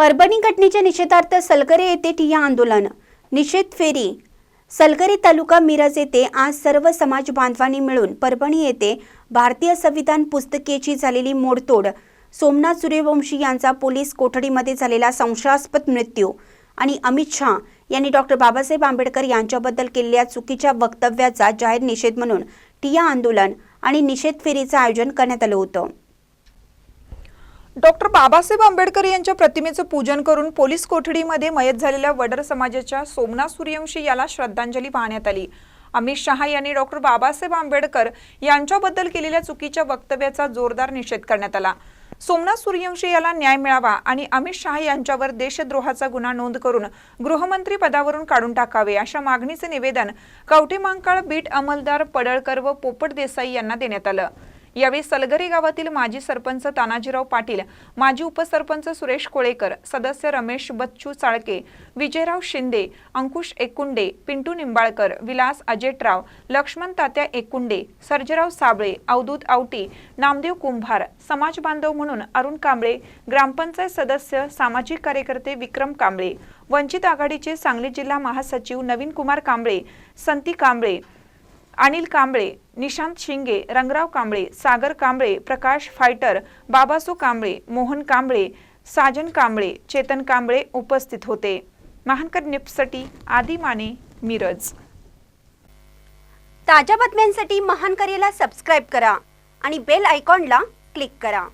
परभणी घटनेच्या निषेधार्थ सलगरे येथे ठिय्या आंदोलन. निषेध फेरी. सलगरे तालुका मिरज येथे आज सर्व समाज बांधवांनी मिळून परभणी येथे भारतीय संविधान पुस्तकेची झालेली मोडतोड. सोमनाथ सूर्यवंशी यांचा पोलीस कोठडीमध्ये झालेला संशयास्पद मृत्यू आणि अमित शहा यांनी डॉक्टर बाबासाहेब आंबेडकर यांच्याबद्दल केलेल्या चुकीच्या वक्तव्याचा जाहीर निषेध म्हणून ठिय्या आंदोलन आणि निषेध फेरीचं आयोजन करण्यात आलं होतं. डॉक्टर बाबासाहेब आंबेडकर यांच्या प्रतिमेचं पूजन करून पोलीस कोठडीमध्ये मयत झालेल्या वडर समाजाच्या सोमनाथ सूर्यवंशी याला श्रद्धांजली वाहण्यात आली. अमित शहा यांनी डॉक्टर बाबासाहेब आंबेडकर यांच्याबद्दल केलेल्या चुकीच्या वक्तव्याचा जोरदार निषेध करण्यात आला. सोमनाथ सूर्यवंशी याला न्याय मिळावा आणि अमित शहा यांच्यावर देशद्रोहाचा गुन्हा नोंद करून गृहमंत्री पदावरून काढून टाकावे अशा मागणीचे निवेदन कवठे मांकाळ बीट अंमलदार पडळकर व पोपट देसाई यांना देण्यात आलं. यावेळी सलगरी गावातील माजी सरपंच तानाजीराव पाटील माजी उपसरपंच सुरेश कोळेकर सदस्य रमेश बच्चू चाळके विजयराव शिंदे अंकुश एकुंडे पिंटू निंबाळकर विलास अजेटराव लक्ष्मण तात्या एकुंडे सर्जराव साबळे अवधूत आवटी नामदेव कुंभार समाज बांधव म्हणून अरुण कांबळे ग्रामपंचायत सदस्य सामाजिक कार्यकर्ते विक्रम कांबळे वंचित आघाडीचे सांगली जिल्हा महासचिव नवीन कुमार कांबळे संती कांबळे अनिल कांबळे निशांत शिंगे रंगराव कांबळे सागर कांबळे प्रकाश फायटर बाबासो कांबळे मोहन कांबळे साजन कांबळे चेतन कांबळे उपस्थित होते. महानकर निप्सटी आदी माने मिरज. ताज्या बातम्यांसाठी महानकरेला सबस्क्राईब करा आणि बेल आयकॉनला क्लिक करा.